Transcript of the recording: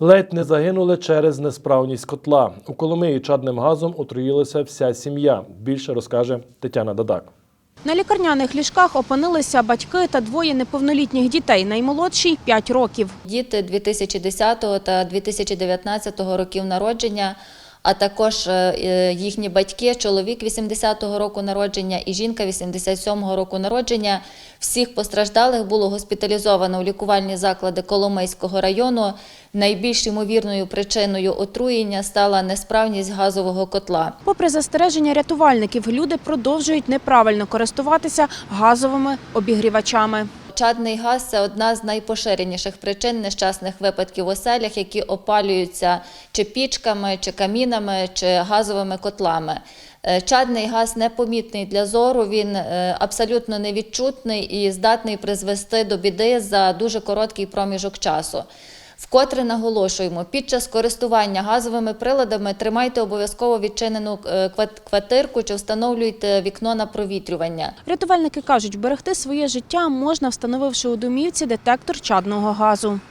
Ледь не загинули через несправність котла. У Коломиї чадним газом отруїлася вся сім'я. Більше розкаже Тетяна Дадак. На лікарняних ліжках опинилися батьки та двоє неповнолітніх дітей. Наймолодший – 5 років. Діти 2010 та 2019 років народження, а також е, їхні батьки, чоловік 80-го року народження і жінка 87-го року народження. Всіх постраждалих було госпіталізовано у лікувальні заклади Коломийського району. Найбільш ймовірною причиною отруєння стала несправність газового котла. Попри застереження рятувальників, люди продовжують неправильно користуватися газовими обігрівачами. Чадний газ це одна з найпоширеніших причин нещасних випадків у селях, які опалюються чи пічками, чи камінами, чи газовими котлами. Е, Чадний газ непомітний для зору, він е, абсолютно невідчутний і здатний призвести до біди за дуже короткий проміжок часу. Вкотре наголошуємо, під час користування газовими приладами тримайте обов'язково відчинену е, квартирку чи встановлюйте вікно на провітрювання. Рятувальники кажуть, берегти своє життя можна, встановивши у домівці детектор чадного газу.